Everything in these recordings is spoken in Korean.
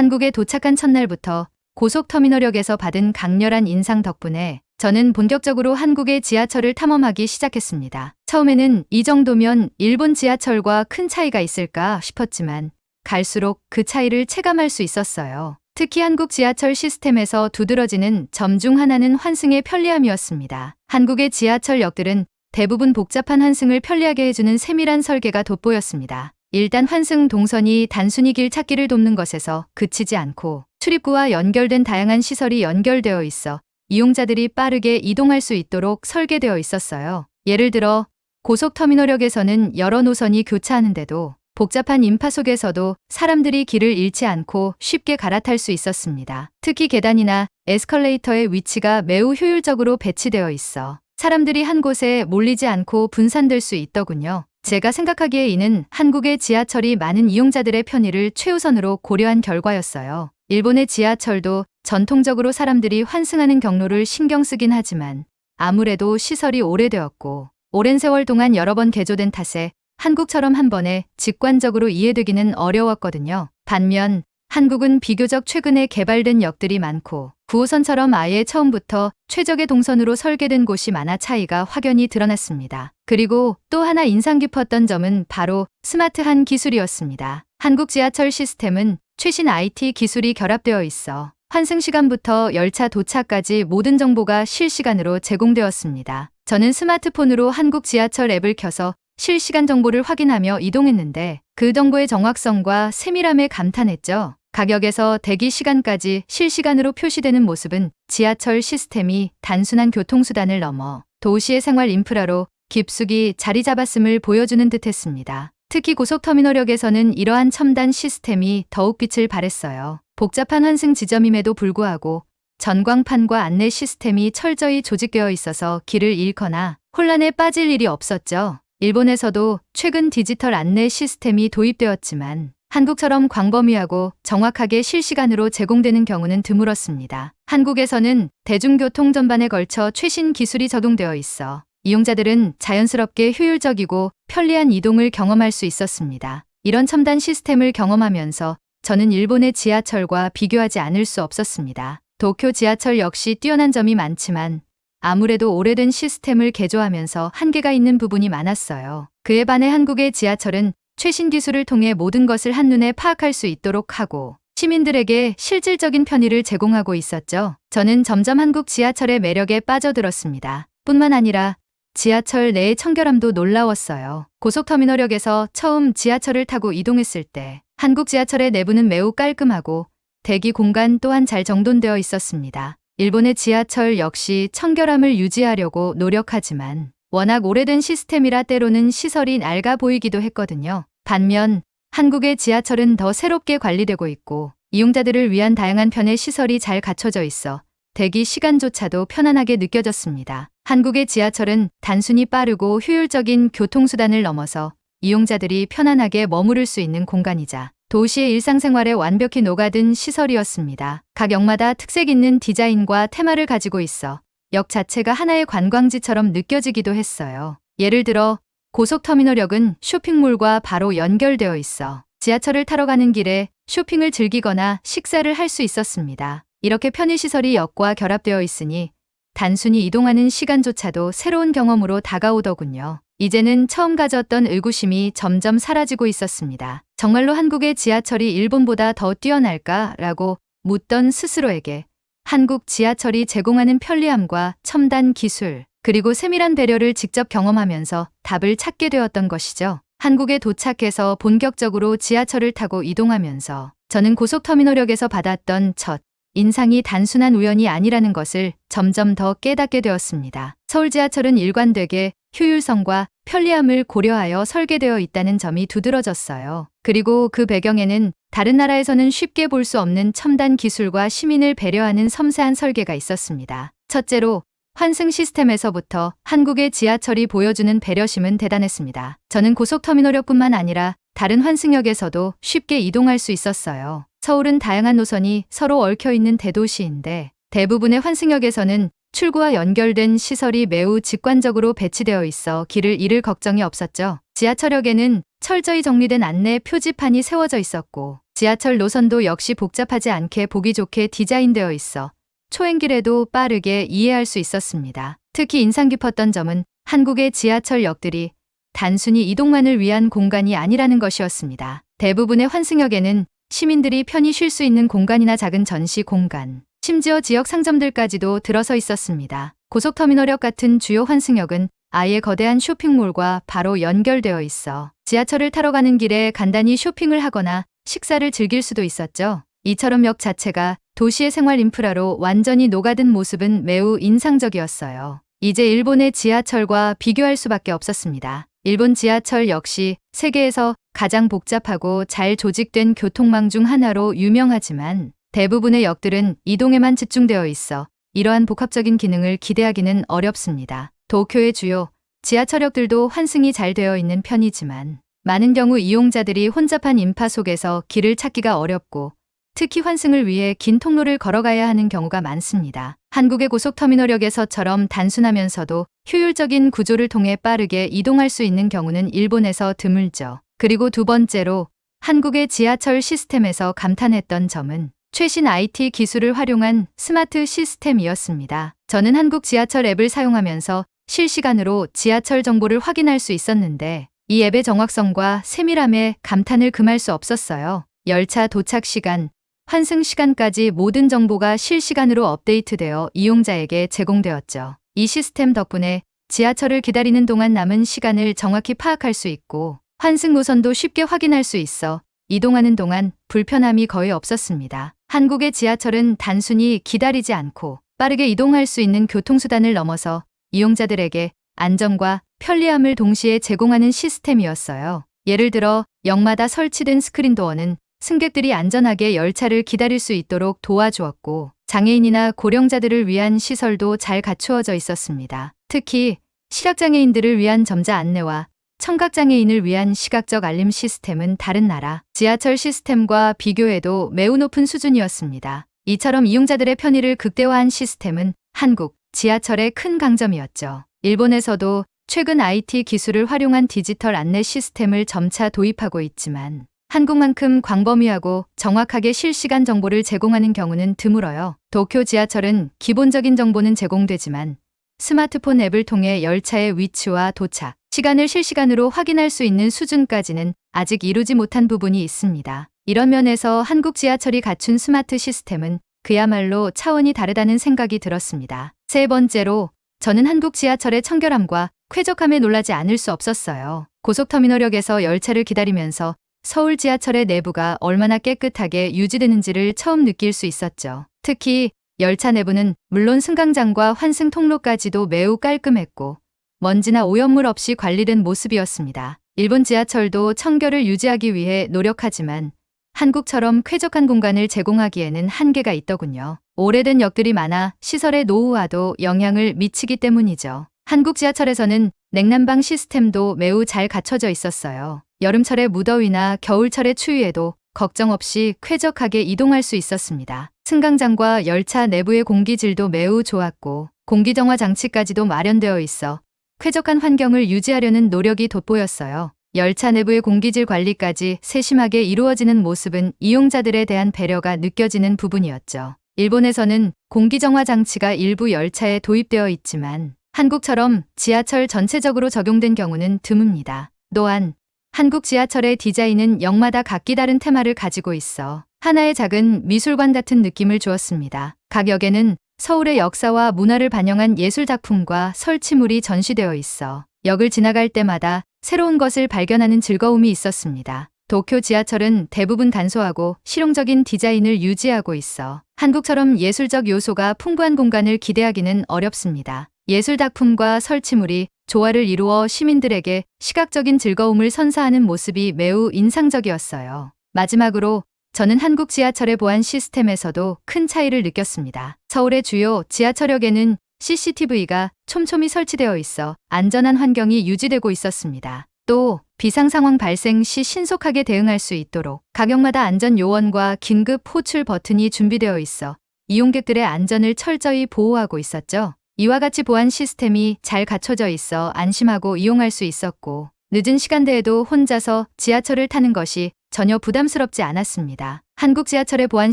한국에 도착한 첫날부터 고속터미널역에서 받은 강렬한 인상 덕분에 저는 본격적으로 한국의 지하철을 탐험하기 시작했습니다. 처음에는 이 정도면 일본 지하철과 큰 차이가 있을까 싶었지만 갈수록 그 차이를 체감할 수 있었어요. 특히 한국 지하철 시스템에서 두드러지는 점 중 하나는 환승의 편리함이었습니다. 한국의 지하철역들은 대부분 복잡한 환승을 편리하게 해주는 세밀한 설계가 돋보였습니다. 일단 환승 동선이 단순히 길 찾기를 돕는 것에서 그치지 않고 출입구와 연결된 다양한 시설이 연결되어 있어 이용자들이 빠르게 이동할 수 있도록 설계되어 있었어요. 예를 들어 고속터미널역에서는 여러 노선이 교차하는데도 복잡한 인파 속에서도 사람들이 길을 잃지 않고 쉽게 갈아탈 수 있었습니다. 특히 계단이나 에스컬레이터의 위치가 매우 효율적으로 배치되어 있어 사람들이 한 곳에 몰리지 않고 분산될 수 있더군요. 제가 생각하기에 이는 한국의 지하철이 많은 이용자들의 편의를 최우선으로 고려한 결과였어요. 일본의 지하철도 전통적으로 사람들이 환승하는 경로를 신경 쓰긴 하지만 아무래도 시설이 오래되었고 오랜 세월 동안 여러 번 개조된 탓에 한국처럼 한 번에 직관적으로 이해되기는 어려웠거든요. 반면 한국은 비교적 최근에 개발된 역들이 많고 9호선처럼 아예 처음부터 최적의 동선으로 설계된 곳이 많아 차이가 확연히 드러났습니다. 그리고 또 하나 인상 깊었던 점은 바로 스마트한 기술이었습니다. 한국 지하철 시스템은 최신 IT 기술이 결합되어 있어 환승 시간부터 열차 도착까지 모든 정보가 실시간으로 제공되었습니다. 저는 스마트폰으로 한국 지하철 앱을 켜서 실시간 정보를 확인하며 이동했는데 그 정보의 정확성과 세밀함에 감탄했죠. 가격에서 대기 시간까지 실시간으로 표시되는 모습은 지하철 시스템이 단순한 교통수단을 넘어 도시의 생활 인프라로 깊숙이 자리 잡았음을 보여주는 듯 했습니다. 특히 고속터미널역에서는 이러한 첨단 시스템이 더욱 빛을 발했어요. 복잡한 환승 지점임에도 불구하고 전광판과 안내 시스템이 철저히 조직되어 있어서 길을 잃거나 혼란에 빠질 일이 없었죠. 일본에서도 최근 디지털 안내 시스템이 도입되었지만 한국처럼 광범위하고 정확하게 실시간으로 제공되는 경우는 드물었습니다. 한국에서는 대중교통 전반에 걸쳐 최신 기술이 적용되어 있어 이용자들은 자연스럽게 효율적이고 편리한 이동을 경험할 수 있었습니다. 이런 첨단 시스템을 경험하면서 저는 일본의 지하철과 비교하지 않을 수 없었습니다. 도쿄 지하철 역시 뛰어난 점이 많지만 아무래도 오래된 시스템을 개조하면서 한계가 있는 부분이 많았어요. 그에 반해 한국의 지하철은 최신 기술을 통해 모든 것을 한눈에 파악할 수 있도록 하고 시민들에게 실질적인 편의를 제공하고 있었죠. 저는 점점 한국 지하철의 매력에 빠져들었습니다. 뿐만 아니라 지하철 내의 청결함도 놀라웠어요. 고속터미널역에서 처음 지하철을 타고 이동했을 때 한국 지하철의 내부는 매우 깔끔하고 대기 공간 또한 잘 정돈되어 있었습니다. 일본의 지하철 역시 청결함을 유지하려고 노력하지만 워낙 오래된 시스템이라 때로는 시설이 낡아 보이기도 했거든요. 반면 한국의 지하철은 더 새롭게 관리되고 있고 이용자들을 위한 다양한 편의 시설이 잘 갖춰져 있어 대기 시간조차도 편안하게 느껴졌습니다. 한국의 지하철은 단순히 빠르고 효율적인 교통수단을 넘어서 이용자들이 편안하게 머무를 수 있는 공간이자 도시의 일상생활에 완벽히 녹아든 시설이었습니다. 각 역마다 특색 있는 디자인과 테마를 가지고 있어 역 자체가 하나의 관광지처럼 느껴지기도 했어요. 예를 들어 고속터미널역은 쇼핑몰과 바로 연결되어 있어 지하철을 타러 가는 길에 쇼핑을 즐기거나 식사를 할 수 있었습니다. 이렇게 편의시설이 역과 결합되어 있으니 단순히 이동하는 시간조차도 새로운 경험으로 다가오더군요. 이제는 처음 가졌던 의구심이 점점 사라지고 있었습니다. 정말로 한국의 지하철이 일본보다 더 뛰어날까 라고 묻던 스스로에게 한국 지하철이 제공하는 편리함과 첨단 기술, 그리고 세밀한 배려를 직접 경험하면서 답을 찾게 되었던 것이죠. 한국에 도착해서 본격적으로 지하철을 타고 이동하면서 저는 고속터미널역에서 받았던 첫 인상이 단순한 우연이 아니라는 것을 점점 더 깨닫게 되었습니다. 서울 지하철은 일관되게 효율성과 편리함을 고려하여 설계되어 있다는 점이 두드러졌어요. 그리고 그 배경에는 다른 나라에서는 쉽게 볼 수 없는 첨단 기술과 시민을 배려하는 섬세한 설계가 있었습니다. 첫째로 환승 시스템에서부터 한국의 지하철이 보여주는 배려심은 대단했습니다. 저는 고속터미널역뿐만 아니라 다른 환승역에서도 쉽게 이동할 수 있었어요. 서울은 다양한 노선이 서로 얽혀 있는 대도시인데 대부분의 환승역에서는 출구와 연결된 시설이 매우 직관적으로 배치되어 있어 길을 잃을 걱정이 없었죠. 지하철역에는 철저히 정리된 안내 표지판이 세워져 있었고 지하철 노선도 역시 복잡하지 않게 보기 좋게 디자인되어 있어 초행길에도 빠르게 이해할 수 있었습니다. 특히 인상 깊었던 점은 한국의 지하철 역들이 단순히 이동만을 위한 공간이 아니라는 것이었습니다. 대부분의 환승역에는 시민들이 편히 쉴 수 있는 공간이나 작은 전시 공간, 심지어 지역 상점들까지도 들어서 있었습니다. 고속터미널역 같은 주요 환승역은 아예 거대한 쇼핑몰과 바로 연결되어 있어 지하철을 타러 가는 길에 간단히 쇼핑을 하거나 식사를 즐길 수도 있었죠. 이처럼 역 자체가 도시의 생활 인프라로 완전히 녹아든 모습은 매우 인상적이었어요. 이제 일본의 지하철과 비교할 수밖에 없었습니다. 일본 지하철 역시 세계에서 가장 복잡하고 잘 조직된 교통망 중 하나로 유명하지만 대부분의 역들은 이동에만 집중되어 있어 이러한 복합적인 기능을 기대하기는 어렵습니다. 도쿄의 주요 지하철역들도 환승이 잘 되어 있는 편이지만 많은 경우 이용자들이 혼잡한 인파 속에서 길을 찾기가 어렵고 특히 환승을 위해 긴 통로를 걸어가야 하는 경우가 많습니다. 한국의 고속터미널역에서처럼 단순하면서도 효율적인 구조를 통해 빠르게 이동할 수 있는 경우는 일본에서 드물죠. 그리고 두 번째로 한국의 지하철 시스템에서 감탄했던 점은 최신 IT 기술을 활용한 스마트 시스템이었습니다. 저는 한국 지하철 앱을 사용하면서 실시간으로 지하철 정보를 확인할 수 있었는데 이 앱의 정확성과 세밀함에 감탄을 금할 수 없었어요. 열차 도착 시간, 환승 시간까지 모든 정보가 실시간으로 업데이트되어 이용자에게 제공되었죠. 이 시스템 덕분에 지하철을 기다리는 동안 남은 시간을 정확히 파악할 수 있고 환승 노선도 쉽게 확인할 수 있어 이동하는 동안 불편함이 거의 없었습니다. 한국의 지하철은 단순히 기다리지 않고 빠르게 이동할 수 있는 교통수단을 넘어서 이용자들에게 안전과 편리함을 동시에 제공하는 시스템이었어요. 예를 들어 역마다 설치된 스크린 도어는 승객들이 안전하게 열차를 기다릴 수 있도록 도와주었고 장애인이나 고령자들을 위한 시설도 잘 갖추어져 있었습니다. 특히 시각장애인들을 위한 점자 안내와 청각장애인을 위한 시각적 알림 시스템은 다른 나라 지하철 시스템과 비교해도 매우 높은 수준이었습니다. 이처럼 이용자들의 편의를 극대화한 시스템은 한국 지하철의 큰 강점이었죠. 일본에서도 최근 IT 기술을 활용한 디지털 안내 시스템을 점차 도입하고 있지만 한국만큼 광범위하고 정확하게 실시간 정보를 제공하는 경우는 드물어요. 도쿄 지하철은 기본적인 정보는 제공되지만 스마트폰 앱을 통해 열차의 위치와 도착, 시간을 실시간으로 확인할 수 있는 수준까지는 아직 이루지 못한 부분이 있습니다. 이런 면에서 한국 지하철이 갖춘 스마트 시스템은 그야말로 차원이 다르다는 생각이 들었습니다. 세 번째로 저는 한국 지하철의 청결함과 쾌적함에 놀라지 않을 수 없었어요. 고속터미널역에서 열차를 기다리면서 서울 지하철의 내부가 얼마나 깨끗하게 유지되는지를 처음 느낄 수 있었죠. 특히 열차 내부는 물론 승강장과 환승 통로까지도 매우 깔끔했고 먼지나 오염물 없이 관리된 모습이었습니다. 일본 지하철도 청결을 유지하기 위해 노력하지만 한국처럼 쾌적한 공간을 제공하기에는 한계가 있더군요. 오래된 역들이 많아 시설의 노후화도 영향을 미치기 때문이죠. 한국 지하철에서는 냉난방 시스템도 매우 잘 갖춰져 있었어요. 여름철의 무더위나 겨울철의 추위에도 걱정 없이 쾌적하게 이동할 수 있었습니다. 승강장과 열차 내부의 공기질도 매우 좋았고 공기정화 장치까지도 마련되어 있어 쾌적한 환경을 유지하려는 노력이 돋보였어요. 열차 내부의 공기질 관리까지 세심하게 이루어지는 모습은 이용자들에 대한 배려가 느껴지는 부분이었죠. 일본에서는 공기정화 장치가 일부 열차에 도입되어 있지만 한국처럼 지하철 전체적으로 적용된 경우는 드뭅니다. 또한 한국 지하철의 디자인은 역마다 각기 다른 테마를 가지고 있어 하나의 작은 미술관 같은 느낌을 주었습니다. 각 역에는 서울의 역사와 문화를 반영한 예술 작품과 설치물이 전시되어 있어 역을 지나갈 때마다 새로운 것을 발견하는 즐거움이 있었습니다. 도쿄 지하철은 대부분 간소하고 실용적인 디자인을 유지하고 있어 한국처럼 예술적 요소가 풍부한 공간을 기대하기는 어렵습니다. 예술 작품과 설치물이 조화를 이루어 시민들에게 시각적인 즐거움을 선사하는 모습이 매우 인상적이었어요. 마지막으로 저는 한국 지하철의 보안 시스템에서도 큰 차이를 느꼈습니다. 서울의 주요 지하철역에는 CCTV가 촘촘히 설치되어 있어 안전한 환경이 유지되고 있었습니다. 또 비상 상황 발생 시 신속하게 대응할 수 있도록 가격마다 안전 요원과 긴급 호출 버튼이 준비되어 있어 이용객들의 안전을 철저히 보호하고 있었죠. 이와 같이 보안 시스템이 잘 갖춰져 있어 안심하고 이용할 수 있었고 늦은 시간대에도 혼자서 지하철을 타는 것이 전혀 부담스럽지 않았습니다. 한국 지하철의 보안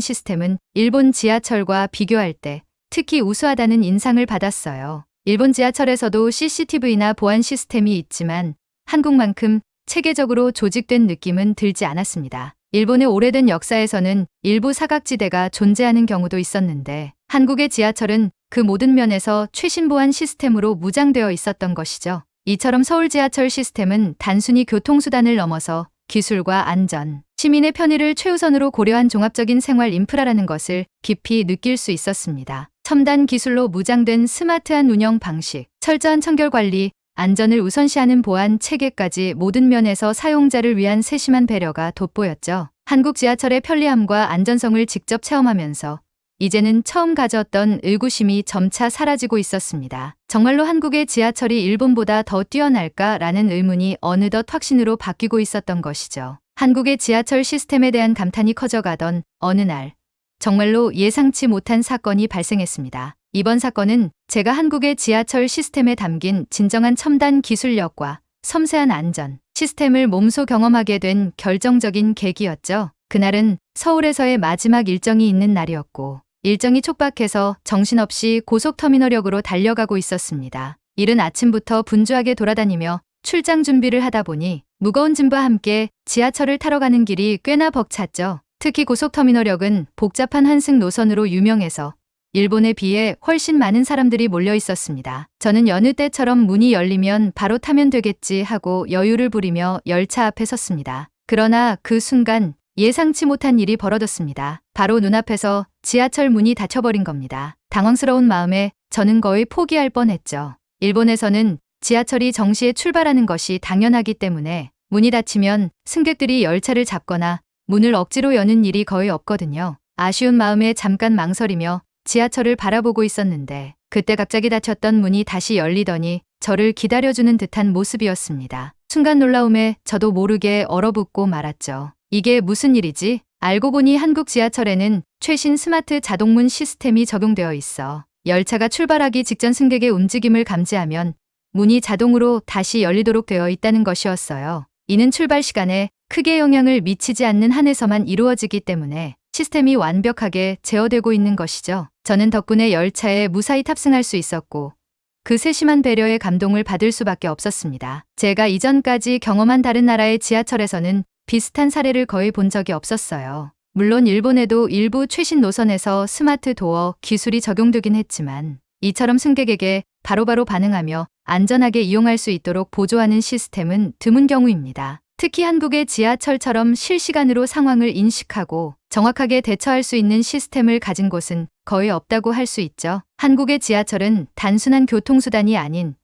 시스템은 일본 지하철과 비교할 때 특히 우수하다는 인상을 받았어요. 일본 지하철에서도 CCTV나 보안 시스템이 있지만 한국만큼 체계적으로 조직된 느낌은 들지 않았습니다. 일본의 오래된 역사에서는 일부 사각지대가 존재하는 경우도 있었는데 한국의 지하철은 그 모든 면에서 최신 보안 시스템으로 무장되어 있었던 것이죠. 이처럼 서울 지하철 시스템은 단순히 교통수단을 넘어서 기술과 안전, 시민의 편의를 최우선으로 고려한 종합적인 생활 인프라라는 것을 깊이 느낄 수 있었습니다. 첨단 기술로 무장된 스마트한 운영 방식, 철저한 청결 관리, 안전을 우선시하는 보안 체계까지 모든 면에서 사용자를 위한 세심한 배려가 돋보였죠. 한국 지하철의 편리함과 안전성을 직접 체험하면서 이제는 처음 가졌던 의구심이 점차 사라지고 있었습니다. 정말로 한국의 지하철이 일본보다 더 뛰어날까라는 의문이 어느덧 확신으로 바뀌고 있었던 것이죠. 한국의 지하철 시스템에 대한 감탄이 커져가던 어느 날, 정말로 예상치 못한 사건이 발생했습니다. 이번 사건은 제가 한국의 지하철 시스템에 담긴 진정한 첨단 기술력과 섬세한 안전, 시스템을 몸소 경험하게 된 결정적인 계기였죠. 그날은 서울에서의 마지막 일정이 있는 날이었고, 일정이 촉박해서 정신없이 고속터미널역으로 달려가고 있었습니다. 이른 아침부터 분주하게 돌아다니며 출장 준비를 하다 보니 무거운 짐과 함께 지하철을 타러 가는 길이 꽤나 벅찼죠. 특히 고속터미널역은 복잡한 환승 노선으로 유명해서 일본에 비해 훨씬 많은 사람들이 몰려 있었습니다. 저는 여느 때처럼 문이 열리면 바로 타면 되겠지 하고 여유를 부리며 열차 앞에 섰습니다. 그러나 그 순간 예상치 못한 일이 벌어졌습니다. 바로 눈앞에서 지하철 문이 닫혀버린 겁니다. 당황스러운 마음에 저는 거의 포기할 뻔했죠. 일본에서는 지하철이 정시에 출발하는 것이 당연하기 때문에 문이 닫히면 승객들이 열차를 잡거나 문을 억지로 여는 일이 거의 없거든요. 아쉬운 마음에 잠깐 망설이며 지하철을 바라보고 있었는데 그때 갑자기 닫혔던 문이 다시 열리더니 저를 기다려주는 듯한 모습이었습니다. 순간 놀라움에 저도 모르게 얼어붙고 말았죠. 이게 무슨 일이지? 알고 보니 한국 지하철에는 최신 스마트 자동문 시스템이 적용되어 있어. 열차가 출발하기 직전 승객의 움직임을 감지하면 문이 자동으로 다시 열리도록 되어 있다는 것이었어요. 이는 출발 시간에 크게 영향을 미치지 않는 한에서만 이루어지기 때문에 시스템이 완벽하게 제어되고 있는 것이죠. 저는 덕분에 열차에 무사히 탑승할 수 있었고 그 세심한 배려에 감동을 받을 수밖에 없었습니다. 제가 이전까지 경험한 다른 나라의 지하철에서는 비슷한 사례를 거의 본 적이 없었어요. 물론 일본에도 일부 최신 노선에서 스마트 도어 기술이 적용되긴 했지만 이처럼 승객에게 바로 바로 반응하며 안전하게 이용할 수 있도록 보조하는 시스템은 드문 경우입니다. 특히 한국의 지하철처럼 실시간으로 상황을 인식하고 정확하게 대처할 수 있는 시스템을 가진 곳은 거의 없다고 할 수 있죠. 한국의 지하철은 단순한 교통수단이 아닌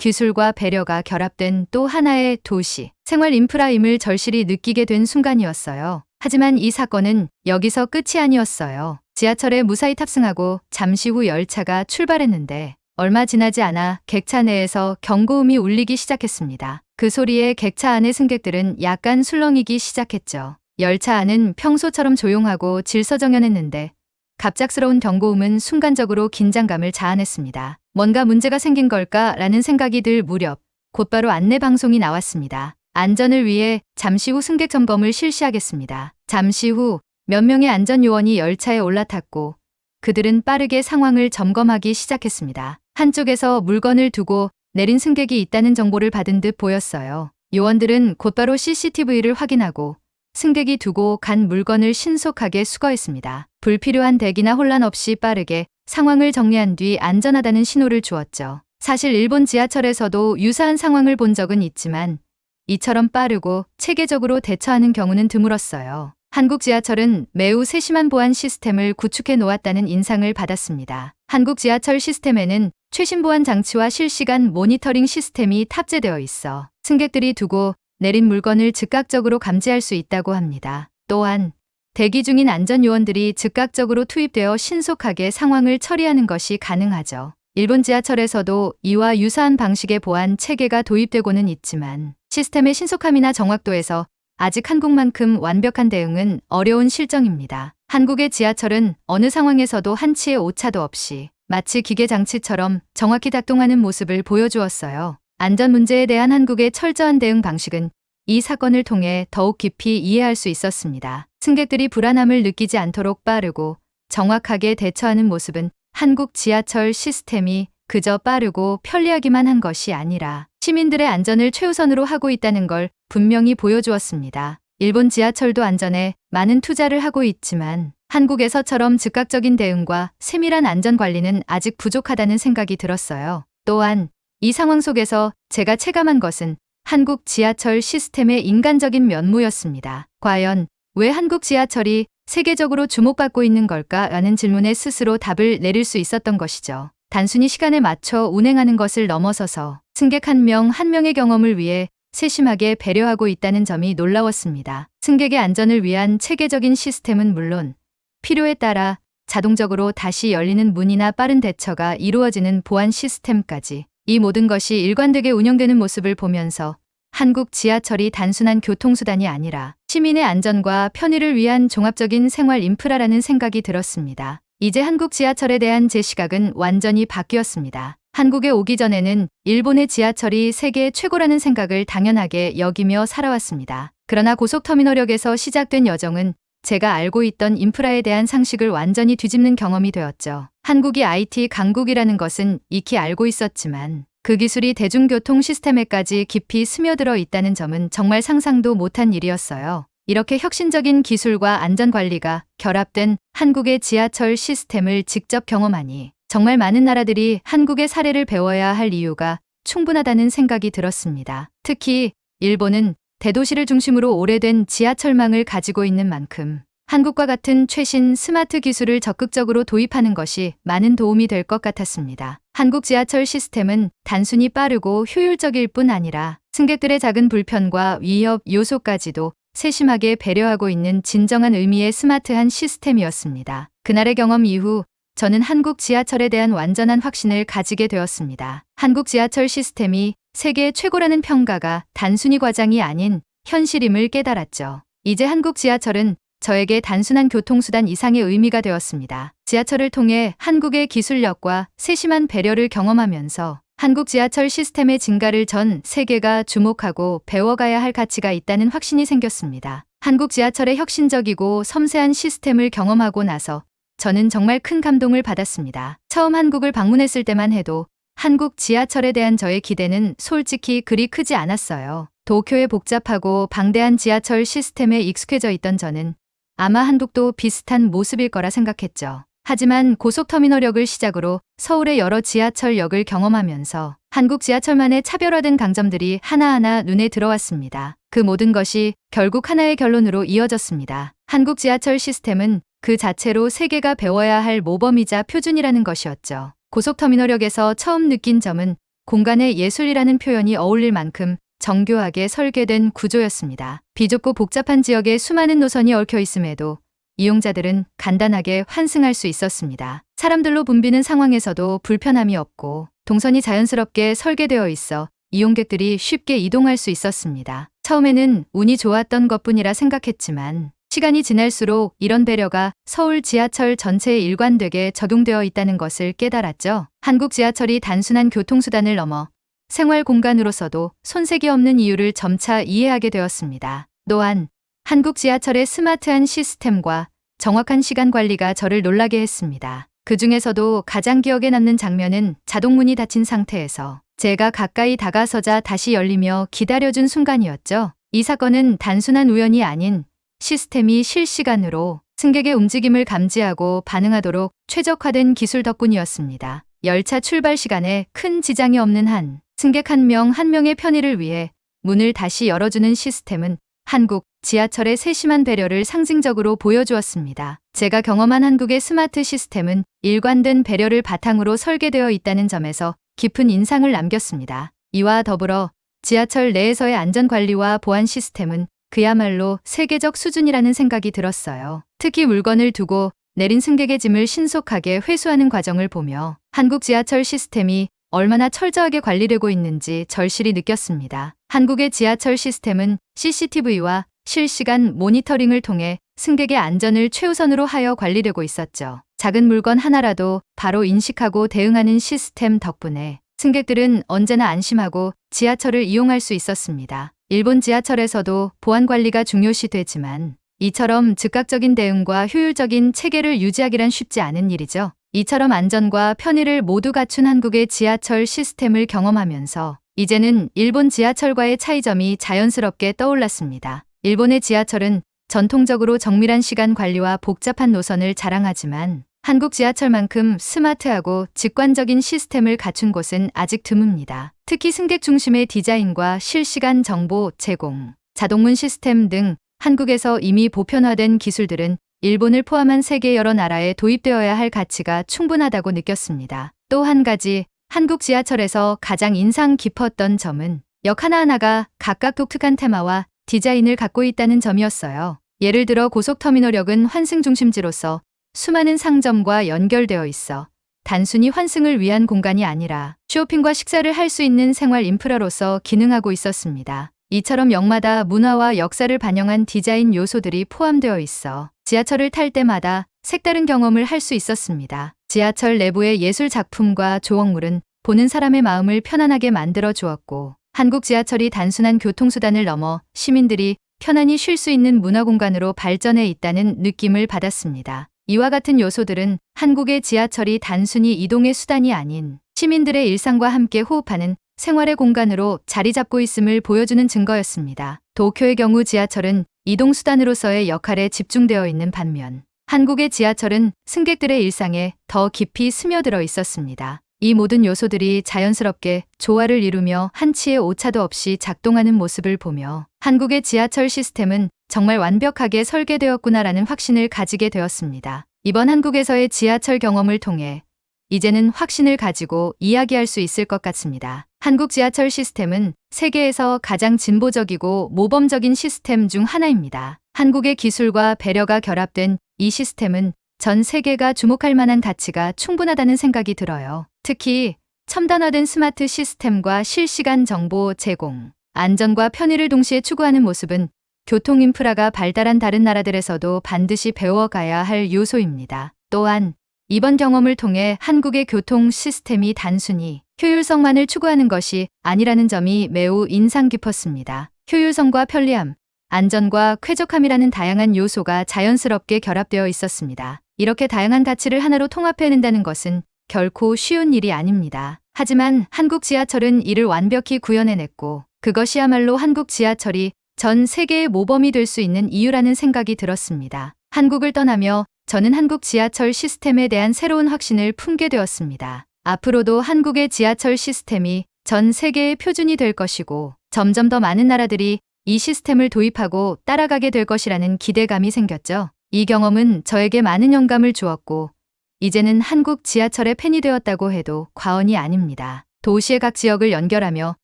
기술과 배려가 결합된 또 하나의 도시, 생활 인프라임을 절실히 느끼게 된 순간이었어요. 하지만 이 사건은 여기서 끝이 아니었어요. 지하철에 무사히 탑승하고 잠시 후 열차가 출발했는데 얼마 지나지 않아 객차 내에서 경고음이 울리기 시작했습니다. 그 소리에 객차 안의 승객들은 약간 술렁이기 시작했죠. 열차 안은 평소처럼 조용하고 질서정연했는데 갑작스러운 경고음은 순간적으로 긴장감을 자아냈습니다. 뭔가 문제가 생긴 걸까 라는 생각이 들 무렵 곧바로 안내 방송이 나왔습니다. 안전을 위해 잠시 후 승객 점검을 실시하겠습니다. 잠시 후 몇 명의 안전 요원이 열차에 올라탔고 그들은 빠르게 상황을 점검하기 시작했습니다. 한쪽에서 물건을 두고 내린 승객이 있다는 정보를 받은 듯 보였어요. 요원들은 곧바로 CCTV를 확인하고 승객이 두고 간 물건을 신속하게 수거했습니다. 불필요한 대기나 혼란 없이 빠르게 상황을 정리한 뒤 안전하다는 신호를 주었죠. 사실 일본 지하철에서도 유사한 상황을 본 적은 있지만 이처럼 빠르고 체계적으로 대처하는 경우는 드물었어요. 한국 지하철은 매우 세심한 보안 시스템을 구축해 놓았다는 인상을 받았습니다. 한국 지하철 시스템에는 최신 보안 장치와 실시간 모니터링 시스템이 탑재되어 있어 승객들이 두고 내린 물건을 즉각적으로 감지할 수 있다고 합니다. 또한 대기 중인 안전요원들이 즉각적으로 투입되어 신속하게 상황을 처리하는 것이 가능하죠. 일본 지하철에서도 이와 유사한 방식의 보안 체계가 도입되고는 있지만 시스템의 신속함이나 정확도에서 아직 한국만큼 완벽한 대응은 어려운 실정입니다. 한국의 지하철은 어느 상황에서도 한치의 오차도 없이 마치 기계 장치처럼 정확히 작동하는 모습을 보여주었어요. 안전 문제에 대한 한국의 철저한 대응 방식은 이 사건을 통해 더욱 깊이 이해할 수 있었습니다. 승객들이 불안함을 느끼지 않도록 빠르고 정확하게 대처하는 모습은 한국 지하철 시스템이 그저 빠르고 편리하기만 한 것이 아니라 시민들의 안전을 최우선으로 하고 있다는 걸 분명히 보여주었습니다. 일본 지하철도 안전에 많은 투자를 하고 있지만 한국에서처럼 즉각적인 대응과 세밀한 안전 관리는 아직 부족하다는 생각이 들었어요. 또한 이 상황 속에서 제가 체감한 것은 한국 지하철 시스템의 인간적인 면모였습니다. 과연 왜 한국 지하철이 세계적으로 주목받고 있는 걸까? 라는 질문에 스스로 답을 내릴 수 있었던 것이죠. 단순히 시간에 맞춰 운행하는 것을 넘어서서 승객 한 명 한 명의 경험을 위해 세심하게 배려하고 있다는 점이 놀라웠습니다. 승객의 안전을 위한 체계적인 시스템은 물론 필요에 따라 자동적으로 다시 열리는 문이나 빠른 대처가 이루어지는 보안 시스템까지 이 모든 것이 일관되게 운영되는 모습을 보면서 한국 지하철이 단순한 교통수단이 아니라 시민의 안전과 편의를 위한 종합적인 생활 인프라라는 생각이 들었습니다. 이제 한국 지하철에 대한 제 시각은 완전히 바뀌었습니다. 한국에 오기 전에는 일본의 지하철이 세계 최고라는 생각을 당연하게 여기며 살아왔습니다. 그러나 고속터미널역에서 시작된 여정은 제가 알고 있던 인프라에 대한 상식을 완전히 뒤집는 경험이 되었죠. 한국이 IT 강국이라는 것은 익히 알고 있었지만 그 기술이 대중교통 시스템에까지 깊이 스며들어 있다는 점은 정말 상상도 못한 일이었어요. 이렇게 혁신적인 기술과 안전관리가 결합된 한국의 지하철 시스템을 직접 경험하니 정말 많은 나라들이 한국의 사례를 배워야 할 이유가 충분하다는 생각이 들었습니다. 특히 일본은 대도시를 중심으로 오래된 지하철망을 가지고 있는 만큼 한국과 같은 최신 스마트 기술을 적극적으로 도입하는 것이 많은 도움이 될 것 같았습니다. 한국 지하철 시스템은 단순히 빠르고 효율적일 뿐 아니라 승객들의 작은 불편과 위협 요소까지도 세심하게 배려하고 있는 진정한 의미의 스마트한 시스템이었습니다. 그날의 경험 이후 저는 한국 지하철에 대한 완전한 확신을 가지게 되었습니다. 한국 지하철 시스템이 세계 최고라는 평가가 단순히 과장이 아닌 현실임을 깨달았죠. 이제 한국 지하철은 저에게 단순한 교통수단 이상의 의미가 되었습니다. 지하철을 통해 한국의 기술력과 세심한 배려를 경험하면서 한국 지하철 시스템의 증가를 전 세계가 주목하고 배워가야 할 가치가 있다는 확신이 생겼습니다. 한국 지하철의 혁신적이고 섬세한 시스템을 경험하고 나서 저는 정말 큰 감동을 받았습니다. 처음 한국을 방문했을 때만 해도 한국 지하철에 대한 저의 기대는 솔직히 그리 크지 않았어요. 도쿄의 복잡하고 방대한 지하철 시스템에 익숙해져 있던 저는 아마 한국도 비슷한 모습일 거라 생각했죠. 하지만 고속터미널역을 시작으로 서울의 여러 지하철역을 경험하면서 한국 지하철만의 차별화된 강점들이 하나하나 눈에 들어왔습니다. 그 모든 것이 결국 하나의 결론으로 이어졌습니다. 한국 지하철 시스템은 그 자체로 세계가 배워야 할 모범이자 표준이라는 것이었죠. 고속터미널역에서 처음 느낀 점은 공간의 예술이라는 표현이 어울릴 만큼 정교하게 설계된 구조였습니다. 비좁고 복잡한 지역에 수많은 노선이 얽혀 있음에도 이용자들은 간단하게 환승할 수 있었습니다. 사람들로 붐비는 상황에서도 불편함이 없고 동선이 자연스럽게 설계되어 있어 이용객들이 쉽게 이동할 수 있었습니다. 처음에는 운이 좋았던 것 뿐이라 생각했지만 시간이 지날수록 이런 배려가 서울 지하철 전체에 일관되게 적용되어 있다는 것을 깨달았죠. 한국 지하철이 단순한 교통수단을 넘어 생활 공간으로서도 손색이 없는 이유를 점차 이해하게 되었습니다. 또한 한국 지하철의 스마트한 시스템과 정확한 시간 관리가 저를 놀라게 했습니다. 그 중에서도 가장 기억에 남는 장면은 자동문이 닫힌 상태에서 제가 가까이 다가서자 다시 열리며 기다려준 순간이었죠. 이 사건은 단순한 우연이 아닌 시스템이 실시간으로 승객의 움직임을 감지하고 반응하도록 최적화된 기술 덕분이었습니다. 열차 출발 시간에 큰 지장이 없는 한 승객 한 명 한 명의 편의를 위해 문을 다시 열어주는 시스템은 한국 지하철의 세심한 배려를 상징적으로 보여주었습니다. 제가 경험한 한국의 스마트 시스템은 일관된 배려를 바탕으로 설계되어 있다는 점에서 깊은 인상을 남겼습니다. 이와 더불어 지하철 내에서의 안전관리와 보안 시스템은 그야말로 세계적 수준이라는 생각이 들었어요. 특히 물건을 두고 내린 승객의 짐을 신속하게 회수하는 과정을 보며 한국 지하철 시스템이 얼마나 철저하게 관리되고 있는지 절실히 느꼈습니다. 한국의 지하철 시스템은 CCTV와 실시간 모니터링을 통해 승객의 안전을 최우선으로 하여 관리되고 있었죠. 작은 물건 하나라도 바로 인식하고 대응하는 시스템 덕분에 승객들은 언제나 안심하고 지하철을 이용할 수 있었습니다. 일본 지하철에서도 보안 관리가 중요시 되지만 이처럼 즉각적인 대응과 효율적인 체계를 유지하기란 쉽지 않은 일이죠. 이처럼 안전과 편의를 모두 갖춘 한국의 지하철 시스템을 경험하면서 이제는 일본 지하철과의 차이점이 자연스럽게 떠올랐습니다. 일본의 지하철은 전통적으로 정밀한 시간 관리와 복잡한 노선을 자랑하지만 한국 지하철만큼 스마트하고 직관적인 시스템을 갖춘 곳은 아직 드뭅니다. 특히 승객 중심의 디자인과 실시간 정보 제공, 자동문 시스템 등 한국에서 이미 보편화된 기술들은 일본을 포함한 세계 여러 나라에 도입되어야 할 가치가 충분하다고 느꼈습니다. 또 한 가지 한국 지하철에서 가장 인상 깊었던 점은 역 하나하나가 각각 독특한 테마와 디자인을 갖고 있다는 점이었어요. 예를 들어 고속터미널역은 환승 중심지로서 수많은 상점과 연결되어 있어 단순히 환승을 위한 공간이 아니라 쇼핑과 식사를 할 수 있는 생활 인프라로서 기능하고 있었습니다. 이처럼 역마다 문화와 역사를 반영한 디자인 요소들이 포함되어 있어 지하철을 탈 때마다 색다른 경험을 할 수 있었습니다. 지하철 내부의 예술 작품과 조형물은 보는 사람의 마음을 편안하게 만들어 주었고 한국 지하철이 단순한 교통수단을 넘어 시민들이 편안히 쉴 수 있는 문화 공간으로 발전해 있다는 느낌을 받았습니다. 이와 같은 요소들은 한국의 지하철이 단순히 이동의 수단이 아닌 시민들의 일상과 함께 호흡하는 생활의 공간으로 자리 잡고 있음을 보여주는 증거였습니다. 도쿄의 경우 지하철은 이동수단으로서의 역할에 집중되어 있는 반면 한국의 지하철은 승객들의 일상에 더 깊이 스며들어 있었습니다. 이 모든 요소들이 자연스럽게 조화를 이루며 한치의 오차도 없이 작동하는 모습을 보며 한국의 지하철 시스템은 정말 완벽하게 설계되었구나라는 확신을 가지게 되었습니다. 이번 한국에서의 지하철 경험을 통해 이제는 확신을 가지고 이야기할 수 있을 것 같습니다. 한국 지하철 시스템은 세계에서 가장 진보적이고 모범적인 시스템 중 하나입니다. 한국의 기술과 배려가 결합된 이 시스템은 전 세계가 주목할 만한 가치가 충분하다는 생각이 들어요. 특히 첨단화된 스마트 시스템과 실시간 정보 제공, 안전과 편의를 동시에 추구하는 모습은 교통 인프라가 발달한 다른 나라들에서도 반드시 배워가야 할 요소입니다. 또한 이번 경험을 통해 한국의 교통 시스템이 단순히 효율성만을 추구하는 것이 아니라는 점이 매우 인상 깊었습니다. 효율성과 편리함, 안전과 쾌적함이라는 다양한 요소가 자연스럽게 결합되어 있었습니다. 이렇게 다양한 가치를 하나로 통합해낸다는 것은 결코 쉬운 일이 아닙니다. 하지만 한국 지하철은 이를 완벽히 구현해냈고 그것이야말로 한국 지하철이 전 세계의 모범이 될 수 있는 이유라는 생각이 들었습니다. 한국을 떠나며 저는 한국 지하철 시스템에 대한 새로운 확신을 품게 되었습니다. 앞으로도 한국의 지하철 시스템이 전 세계의 표준이 될 것이고 점점 더 많은 나라들이 이 시스템을 도입하고 따라가게 될 것이라는 기대감이 생겼죠. 이 경험은 저에게 많은 영감을 주었고 이제는 한국 지하철의 팬이 되었다고 해도 과언이 아닙니다. 도시의 각 지역을 연결하며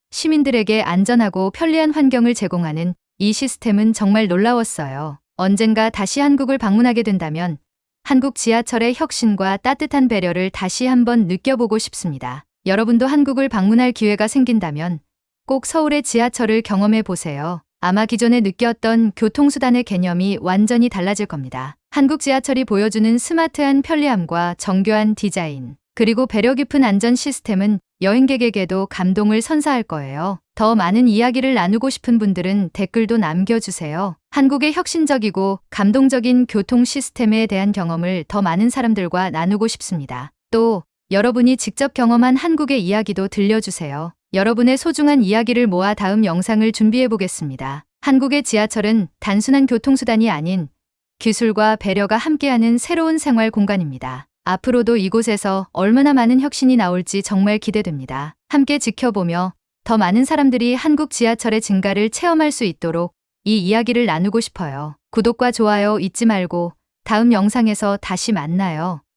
시민들에게 안전하고 편리한 환경을 제공하는 이 시스템은 정말 놀라웠어요. 언젠가 다시 한국을 방문하게 된다면 한국 지하철의 혁신과 따뜻한 배려를 다시 한번 느껴보고 싶습니다. 여러분도 한국을 방문할 기회가 생긴다면 꼭 서울의 지하철을 경험해 보세요. 아마 기존에 느꼈던 교통수단의 개념이 완전히 달라질 겁니다. 한국 지하철이 보여주는 스마트한 편리함과 정교한 디자인, 그리고 배려 깊은 안전 시스템은 여행객에게도 감동을 선사할 거예요. 더 많은 이야기를 나누고 싶은 분들은 댓글도 남겨주세요. 한국의 혁신적이고 감동적인 교통 시스템에 대한 경험을 더 많은 사람들과 나누고 싶습니다. 또 여러분이 직접 경험한 한국의 이야기도 들려주세요. 여러분의 소중한 이야기를 모아 다음 영상을 준비해 보겠습니다. 한국의 지하철은 단순한 교통수단이 아닌 기술과 배려가 함께하는 새로운 생활 공간입니다. 앞으로도 이곳에서 얼마나 많은 혁신이 나올지 정말 기대됩니다. 함께 지켜보며 더 많은 사람들이 한국 지하철의 증가를 체험할 수 있도록 이 이야기를 나누고 싶어요. 구독과 좋아요 잊지 말고 다음 영상에서 다시 만나요.